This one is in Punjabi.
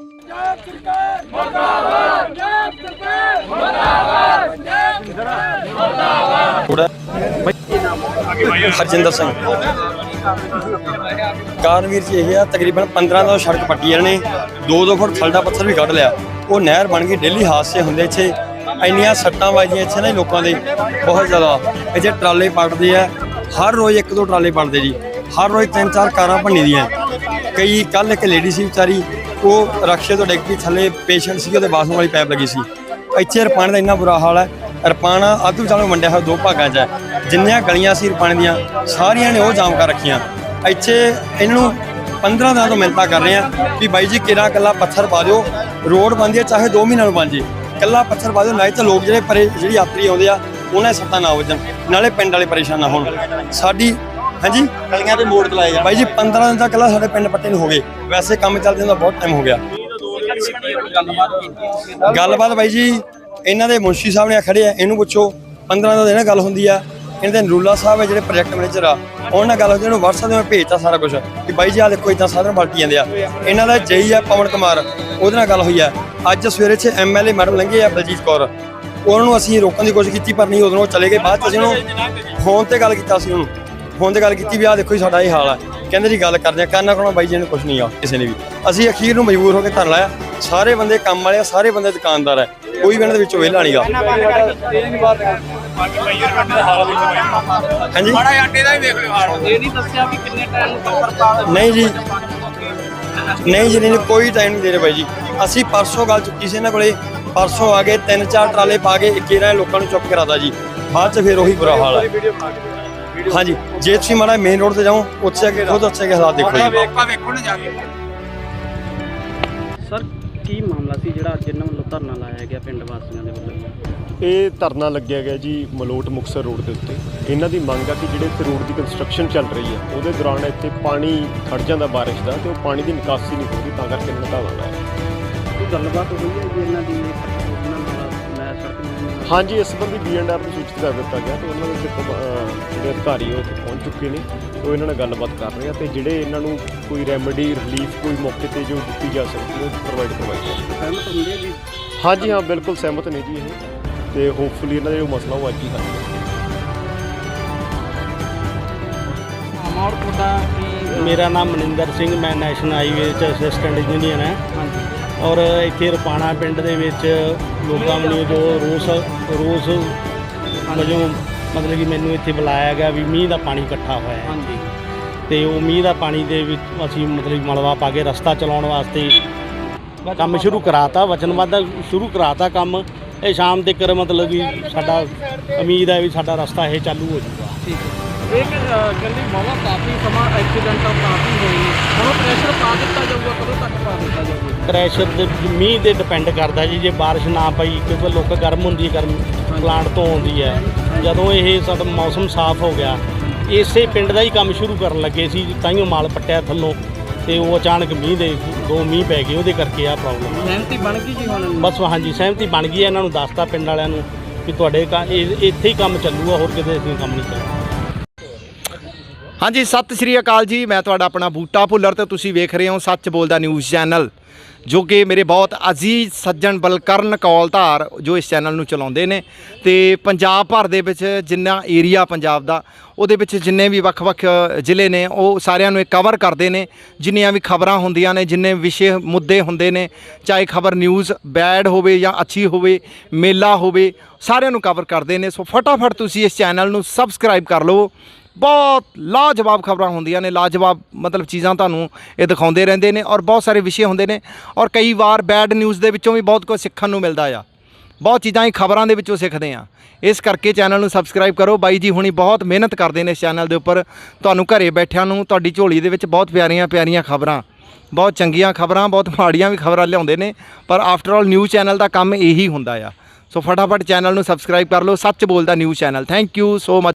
ਪੰਜਾਬ ਸਰਕਾਰ ਮਰਦਾਬਾਦ ਪੰਜਾਬ ਸਰਕਾਰ ਮਰਦਾਬਾਦ ਪੰਜਾਬ ਸਰਕਾਰ ਹਰਜਿੰਦਰ ਸਿੰਘ। ਕਾਰਨਵੀਰ ਚ ਇਹ ਆ, ਤਕਰੀਬਨ 15 ਦਾ ਸੜਕ ਪੱਟੀ ਨੇ 2-2 ਫੁੱਟ ਖਲਡਾ ਪੱਥਰ ਵੀ ਕੱਢ ਲਿਆ। ਉਹ ਨਹਿਰ ਬਣ ਗਈ, ਡੇਲੀ ਹਾਦਸੇ ਹੁੰਦੇ ਇੱਥੇ। ਇੰਨੀਆਂ ਸੱਟਾਂ ਵੱਜਦੀਆਂ ਇੱਥੇ ਨਾ ਲੋਕਾਂ ਦੇ, ਬਹੁਤ ਜ਼ਿਆਦਾ। ਇੱਥੇ ਟਰਾਲੇ ਪੜਦੇ ਆ, ਹਰ ਰੋਜ਼ ਇੱਕ ਦੋ ਟਰਾਲੇ ਪੜਦੇ ਜੀ। ਹਰ ਰੋਜ਼ ਤਿੰਨ ਚਾਰ ਕਾਰਾਂ ਭੰਨੀ ਦੀਆਂ। ਕਈ ਕੱਲ ਇੱਕ ਲੇਡੀ ਸੀ ਵਿਚਾਰੀ ਉਹ ਰਕਸ਼ੇ ਤੋਂ ਡਿੱਗ ਕੇ ਥੱਲੇ ਪੇਸ਼ੈਂਟ ਸੀ ਉਹਦੇ ਬਾਥਰੂਮ ਵਾਲੀ ਪਾਈਪ ਲੱਗੀ ਸੀ। ਇੱਥੇ ਰਪਾਣ ਦਾ ਇੰਨਾ ਬੁਰਾ ਹਾਲ ਹੈ। ਰਪਾਣ ਅੱਧ ਵਿਚਾਲੋਂ ਵੰਡਿਆ ਹੋਇਆ ਦੋ ਭਾਗਾਂ 'ਚ ਹੈ। ਜਿੰਨੀਆਂ ਗਲੀਆਂ ਸੀ ਰਪਾਣ ਦੀਆਂ, ਸਾਰੀਆਂ ਨੇ ਉਹ ਜਾਮ ਕਰ ਰੱਖੀਆਂ। ਇੱਥੇ ਇਹਨਾਂ ਨੂੰ 15 ਦਿਨਾਂ ਤੋਂ ਮਿੰਤਾ ਕਰ ਰਹੇ ਆ ਵੀ ਬਾਈ ਜੀ, ਕਿਹੜਾ ਕੱਲਾ ਪੱਥਰ ਪਾ ਦਿਓ। ਰੋਡ ਬਣਦੀ ਹੈ, ਚਾਹੇ 2 ਮਹੀਨਿਆਂ ਨੂੰ ਬਣ ਜੇ। ਕੱਲਾ ਪੱਥਰ ਪਾ ਦਿਓ ਨਹੀਂ ਤਾਂ ਲੋਕ ਜਿਹੜੇ ਪਰੇ ਜਿਹੜੀ ਯਾਤਰੀ ਆਉਂਦੇ ਆ, ਉਹਨਾਂ ਦੇ ਸੱਟਾਂ ਨਾ ਵੱਜਣ। ਨਾਲੇ ਪਿੰਡ ਵਾਲੇ ਪਰੇਸ਼ਾਨ ਨਾ ਹੋਣ। ਸਾਡੀ ਹਾਂਜੀ। ਗਲੀਆਂ ਤੇ ਮੋੜ ਚਲਾਏ ਜਾ ਬਾਈ ਜੀ 15 ਦਿਨ ਤੱਕ ਕੱਲਾ ਸਾਡੇ ਪਿੰਡ ਪੱਟੇ ਨੂੰ ਹੋ ਗਏ। ਵੈਸੇ ਕੰਮ ਚੱਲਦੇ ਦਾ ਬਹੁਤ ਟਾਈਮ ਹੋ ਗਿਆ। ਗੱਲਬਾਤ ਬਾਈ ਜੀ ਇਹਨਾਂ ਦੇ ਮੁਨਸ਼ੀ ਸਾਹਿਬ ਨੇ ਖੜੇ ਆ ਇਹਨੂੰ ਪੁੱਛੋ 15 ਦਾ ਦਿਨ ਗੱਲ ਹੁੰਦੀ ਆ। ਇਹਨਾਂ ਦੇ ਨਰੂਲਾ ਸਾਹਿਬ ਹੈ ਜਿਹੜੇ ਪ੍ਰੋਜੈਕਟ ਮੈਨੇਜਰ ਆ ਉਹਨਾਂ ਨਾਲ ਗੱਲ ਹੁੰਦੀ ਉਹਨੂੰ WhatsApp ਤੇ ਮੈਂ ਭੇਜਤਾ ਸਾਰਾ ਕੁਝ ਕਿ ਬਾਈ ਜੀ ਆ ਦੇਖੋ ਇਦਾਂ ਸਾਧਨ ਪਲਟੀ ਜਾਂਦੇ ਆ। ਇਹਨਾਂ ਦਾ ਜਈ ਆ ਪਵਨ ਕੁਮਾਰ ਉਹਦੇ ਨਾਲ ਗੱਲ ਹੋਈ ਆ। ਅੱਜ ਸਵੇਰੇ 'ਚ ਐਮਐਲਏ ਮੈਡਮ ਲੰਘੇ ਆ ਬਲਜੀਤ ਕੌਰ। ਉਹਨਾਂ ਨੂੰ ਅਸੀਂ ਰੋਕਣ ਦੀ ਕੋਸ਼ਿਸ਼ ਕੀਤੀ ਪਰ ਨਹੀਂ ਉਦੋਂ ਚਲੇ ਗਏ। ਬਾਅਦ 'ਚ ਅਸੀਂ ਉਹਨੂੰ ਫੋਨ ਤੇ ਗੱਲ ਕੀਤਾ ਸੀ ਉਹਨੂੰ। ਫੋਨ ਤੇ ਗੱਲ ਕੀਤੀ ਵੀ ਆ ਦੇਖੋ ਜੀ ਸਾਡਾ ਇਹ ਹਾਲ ਆ। ਕਹਿੰਦੇ ਜੀ ਗੱਲ ਕਰਦੇ ਆ ਕਰਨਾ ਕੋਣਾ ਬਾਈ ਜੀ ਨੂੰ ਕੁਝ ਨਹੀਂ ਆ ਕਿਸੇ ਨੇ ਵੀ। ਅਸੀਂ ਅਖੀਰ ਨੂੰ ਮਜਬੂਰ ਹੋ ਕੇ ਧਰ ਲਾਇਆ ਸਾਰੇ ਬੰਦੇ ਕੰਮ ਵਾਲੇ ਆ ਸਾਰੇ ਬੰਦੇ ਦੁਕਾਨਦਾਰ ਹੈ ਕੋਈ ਵੀ ਇਹਨਾਂ ਦੇ ਵਿੱਚੋਂ ਵਿਹਲਾ ਨਹੀਂਗਾ ਹਾਂਜੀ? ਬੜਾ ਆਟੇ ਦਾ ਹੀ ਵੇਖ ਲਿਓ ਹਾਲ। ਇਹ ਨਹੀਂ ਦੱਸਿਆ ਵੀ ਕਿੰਨੇ ਟਾਈਮ ਨੂੰ ਟੱਪਰ ਪਾ ਨਹੀਂ ਜੀ। ਨਹੀਂ ਜੀ ਨਹੀਂ ਕੋਈ ਟਾਈਮ ਨਹੀਂ ਦੇ ਰਹੇ ਬਾਈ ਜੀ। ਅਸੀਂ ਪਰਸੋਂ ਗੱਲ ਚੁੱਕੀ ਸੀ ਇਹਨਾਂ ਕੋਲੇ। ਪਰਸੋਂ ਆ ਗਏ ਤਿੰਨ ਚਾਰ ਟਰਾਲੇ ਪਾ ਕੇ ਇੱਕੇ ਰਹੇ ਲੋਕਾਂ ਨੂੰ ਚੁੱਪ ਕਰਾਤਾ ਜੀ। ਬਾਅਦ ਚ ਫਿਰ ਉਹੀ ਬੁਰਾ ਹਾਲ ਹੈ ਹਾਂਜੀ ਜੇ ਤੁਸੀਂ ਮਾੜਾ ਮੇਨ ਰੋਡ ਤੇ ਜਾਓ ਉੱਥੇ ਜਾ ਕੇ ਖੁਦ ਉੱਥੇ ਕੇ ਹਾਲਾਤ ਦੇਖੋ ਜੀ। ਵੇਖਾ ਵੇਖੋ ਨਾ ਜਾ ਕੇ। ਸਰ ਕੀ ਮਾਮਲਾ ਸੀ ਜਿਹੜਾ ਅੱਜ ਇਹਨਾਂ ਵੱਲੋਂ ਧਰਨਾ ਲਾਇਆ ਗਿਆ ਪਿੰਡ ਵਾਸੀਆਂ ਦੇ ਵੱਲੋਂ? ਇਹ ਧਰਨਾ ਲੱਗਿਆ ਗਿਆ ਜੀ ਮਲੋਟ ਮੁਕਸਰ ਰੋਡ ਦੇ ਉੱਤੇ। ਇਹਨਾਂ ਦੀ ਮੰਗ ਆ ਕਿ ਜਿਹੜੇ ਇੱਥੇ ਰੋਡ ਦੀ ਕੰਸਟਰਕਸ਼ਨ ਚੱਲ ਰਹੀ ਆ ਉਹਦੇ ਦੌਰਾਨ ਇੱਥੇ ਪਾਣੀ ਖੜ ਜਾਂਦਾ ਬਾਰਿਸ਼ ਦਾ ਤੇ ਉਹ ਪਾਣੀ ਦੀ ਨਿਕਾਸੀ ਨਹੀਂ ਹੋ ਰਹੀ ਤਾਂ ਕਰਕੇ ਇਹਨਾਂ ਨੇ ਧਰਨਾ ਲਾਇਆ। ਕੋਈ ਗੱਲਬਾਤ ਹੋਈ ਹੈ ਜੀ ਇਹਨਾਂ ਦੀ? ਹਾਂਜੀ ਇਸ ਸੰਬੰਧੀ ਬੀਐਨਆਰ ਨੂੰ ਸੂਚਿਤ ਕਰ ਦਿੱਤਾ ਗਿਆ ਤੇ ਉਹਨਾਂ ਦੇ ਜਿਹੜੇ ਅਧਿਕਾਰੀ ਉਹ ਉੱਥੇ ਪਹੁੰਚ ਚੁੱਕੇ ਨੇ। ਉਹ ਇਹਨਾਂ ਨਾਲ ਗੱਲਬਾਤ ਕਰ ਰਹੇ ਆ ਤੇ ਜਿਹੜੇ ਇਹਨਾਂ ਨੂੰ ਕੋਈ ਰੈਮੇਡੀ ਰਿਲੀਫ ਕੋਈ ਮੌਕੇ ਤੇ ਜੋ ਦਿੱਤੀ ਜਾ ਸਕਦੀ ਉਹ ਪ੍ਰੋਵਾਈਡ ਕਰਵਾਈ ਜਾਵੇ ਸਹਿਮਤ ਹੁੰਦੇ ਆ ਜੀ? ਹਾਂਜੀ ਹਾਂ ਬਿਲਕੁਲ ਸਹਿਮਤ ਨੇ ਜੀ ਇਹ। ਤੇ ਹੋਪਫੁਲੀ ਇਹਨਾਂ ਦਾ ਜੋ ਮਸਲਾ ਉਹ ਅੱਜ ਹੀ ਹੱਲ ਹੋ ਅਮਾਉਰ ਤੁਹਾਡਾ ਕੀ ਮੇਰਾ ਨਾਮ ਮਨਿੰਦਰ ਸਿੰਘ ਮੈਂ ਨੈਸ਼ਨਲ ਹਾਈਵੇ 'ਚ ਅਸਿਸਟੈਂਟ ਇੰਜੀਨੀਅਰ ਹਾਂ। ਹਾਂਜੀ। ਔਰ ਇੱਥੇ ਰਪਾਣਾ ਪਿੰਡ ਦੇ ਵਿੱਚ ਲੋਕਾਂ ਵੱਲੋਂ ਜੋ ਰੋਸ ਰੋਸ ਵਜੋਂ ਮਤਲਬ ਕਿ ਮੈਨੂੰ ਇੱਥੇ ਬੁਲਾਇਆ ਗਿਆ ਵੀ ਮੀਂਹ ਦਾ ਪਾਣੀ ਇਕੱਠਾ ਹੋਇਆ ਹੈ। ਹਾਂਜੀ। ਤੇ ਉਹ ਮੀਂਹ ਦਾ ਪਾਣੀ ਦੇ ਵਿੱਚ ਅਸੀਂ ਮਤਲਬ ਮਲਵਾ ਪਾ ਕੇ ਰਸਤਾ ਚਲਾਉਣ ਵਾਸਤੇ ਕੰਮ ਸ਼ੁਰੂ ਕਰਾਤਾ ਵਚਨਬੱਧ ਸ਼ੁਰੂ ਕਰਾਤਾ ਕੰਮ। ਇਹ ਸ਼ਾਮ ਤੱਕ ਮਤਲਬ ਕਿ ਸਾਡਾ ਉਮੀਦ ਹੈ ਵੀ ਸਾਡਾ ਰਸਤਾ ਇਹ ਚਾਲੂ ਹੋ ਜਾਊਗਾ। ਠੀਕ ਹੈ। ਇਹ ਕਿ ਅ, ਕਹਿੰਦੇ ਮਾਵਾ ਕਾਫੀ ਸਮਾਂ ਐਕਸੀਡੈਂਟਾਂ ਕਾਫੀ ਹੋਏ ਨੇ ਹੁਣ ਉਹ ਪ੍ਰੈਸ਼ਰ ਪਾ ਦਿੱਤਾ ਜਾਊਗਾ ਕਦੋਂ ਤੱਕ ਪਾ ਦਿੱਤਾ ਜਾਊਗਾ? ਪ੍ਰੈਸ਼ਰ ਦੇ ਮੀਂਹ ਦੇ ਡਿਪੈਂਡ ਕਰਦਾ ਜੀ ਜੇ ਬਾਰਿਸ਼ ਨਾ ਪਈ ਕਿਉਂਕਿ ਲੋਕ ਗਰਮ ਹੁੰਦੀ ਹੈ ਗਰਮ ਪਲਾਂਟ ਤੋਂ ਆਉਂਦੀ ਹੈ। ਜਦੋਂ ਇਹ ਸਾਡਾ ਮੌਸਮ ਸਾਫ਼ ਹੋ ਗਿਆ ਇਸੇ ਪਿੰਡ ਦਾ ਹੀ ਕੰਮ ਸ਼ੁਰੂ ਕਰਨ ਲੱਗੇ ਸੀ ਤਾਈਓ ਮਾਲ ਪੱਟਿਆ ਥੱਲੋਂ ਤੇ ਉਹ ਅਚਾਨਕ ਮੀਂਹ ਦੇ ਦੋ ਮੀਂਹ ਪੈ ਗਏ ਉਹਦੇ ਕਰਕੇ ਆ। ਪ੍ਰੋਬਲਮ ਸਹਿਮਤੀ ਬਣ ਗਈ ਜੀ ਹੁਣ? ਬਸ ਹਾਂਜੀ ਸਹਿਮਤੀ ਬਣ ਗਈ ਹੈ ਇਹਨਾਂ ਨੂੰ ਦੱਸਤਾ ਪਿੰਡ ਵਾਲਿਆਂ ਨੂੰ ਕਿ ਤੁਹਾਡੇ ਕਾ- ਇੱਥੇ ਹੀ ਕੰਮ ਚੱਲੂਗਾ ਹੋਰ ਕਿਤੇ ਅਸੀਂ ਕੰਮ ਨਹੀਂ ਚੱਲਣਾ। ਹਾਂਜੀ, ਸਤਿ ਸ੍ਰੀ ਅਕਾਲ ਜੀ। ਮੈਂ ਤੁਹਾਡਾ ਆਪਣਾ ਬੂਟਾ ਭੁੱਲਰ ਤੇ ਤੁਸੀਂ ਵੇਖ ਰਹੇ ਹੋ ਸੱਚ ਬੋਲਦਾ ਨਿਊਜ਼ ਚੈਨਲ, ਜੋ ਕਿ ਮੇਰੇ ਬਹੁਤ ਅਜ਼ੀਜ਼ ਸੱਜਣ ਬਲਕਰਨ ਕੌਲਧਾਰ ਜੋ ਇਸ ਚੈਨਲ ਨੂੰ ਚਲਾਉਂਦੇ ਨੇ ਤੇ ਪੰਜਾਬ ਭਰ ਦੇ ਵਿੱਚ ਜਿੰਨਾ ਏਰੀਆ ਪੰਜਾਬ ਦਾ, ਉਹਦੇ ਵਿੱਚ ਜਿੰਨੇ ਵੀ ਵੱਖ-ਵੱਖ ਜ਼ਿਲ੍ਹੇ ਨੇ, ਉਹ ਸਾਰਿਆਂ ਨੂੰ ਇਹ ਕਵਰ ਕਰਦੇ ਨੇ। ਜਿੰਨੀਆਂ ਵੀ ਖਬਰਾਂ ਹੁੰਦੀਆਂ ਨੇ, ਜਿੰਨੇ ਵਿਸ਼ੇ ਮੁੱਦੇ ਹੁੰਦੇ ਨੇ, ਚਾਹੇ ਖਬਰ ਨਿਊਜ਼ ਬੈਡ ਹੋਵੇ ਜਾਂ ਅੱਛੀ ਹੋਵੇ, ਮੇਲਾ ਹੋਵੇ, ਸਾਰਿਆਂ ਨੂੰ ਕਵਰ ਕਰਦੇ ਨੇ। ਸੋ ਫਟਾਫਟ ਤੁਸੀਂ ਇਸ ਚੈਨਲ ਨੂੰ ਸਬਸਕ੍ਰਾਈਬ ਕਰ ਲਵੋ ਬਹੁਤ ਲਾਜਵਾਬ ਖਬਰਾਂ ਹੁੰਦੀਆਂ ਨੇ, ਲਾਜਵਾਬ ਮਤਲਬ ਚੀਜ਼ਾਂ ਤੁਹਾਨੂੰ ਇਹ ਦਿਖਾਉਂਦੇ ਰਹਿੰਦੇ ਨੇ ਔਰ ਬਹੁਤ ਸਾਰੇ ਵਿਸ਼ੇ ਹੁੰਦੇ ਨੇ ਔਰ ਕਈ ਵਾਰ ਬੈਡ ਨਿਊਜ਼ ਦੇ ਵਿੱਚੋਂ ਵੀ ਬਹੁਤ ਕੁਝ ਸਿੱਖਣ ਨੂੰ ਮਿਲਦਾ ਆ। ਬਹੁਤ ਚੀਜ਼ਾਂ ਹੀ ਖਬਰਾਂ ਦੇ ਵਿੱਚੋਂ ਸਿੱਖਦੇ ਆ। ਇਸ ਕਰਕੇ ਚੈਨਲ ਨੂੰ ਸਬਸਕ੍ਰਾਈਬ ਕਰੋ। ਬਾਈ ਜੀ ਹੁਣੀ ਬਹੁਤ ਮਿਹਨਤ ਕਰਦੇ ਨੇ ਇਸ ਚੈਨਲ ਦੇ ਉੱਪਰ। ਤੁਹਾਨੂੰ ਘਰੇ ਬੈਠਿਆਂ ਨੂੰ ਤੁਹਾਡੀ ਝੋਲੀ ਦੇ ਵਿੱਚ ਬਹੁਤ ਪਿਆਰੀਆਂ ਪਿਆਰੀਆਂ ਖਬਰਾਂ, ਬਹੁਤ ਚੰਗੀਆਂ ਖਬਰਾਂ, ਬਹੁਤ ਮਾੜੀਆਂ ਵੀ ਖਬਰਾਂ ਲਿਆਉਂਦੇ ਨੇ। ਪਰ ਆਫਟਰ ਆਲ ਨਿਊਜ਼ ਚੈਨਲ ਦਾ ਕੰਮ ਇਹੀ ਹੁੰਦਾ ਆ। ਸੋ ਫਟਾਫਟ ਚੈਨਲ ਨੂੰ ਸਬਸਕ੍ਰਾਈਬ ਕਰ ਲਓ। ਸੱਚ ਬੋਲਦਾ news channel thank you so much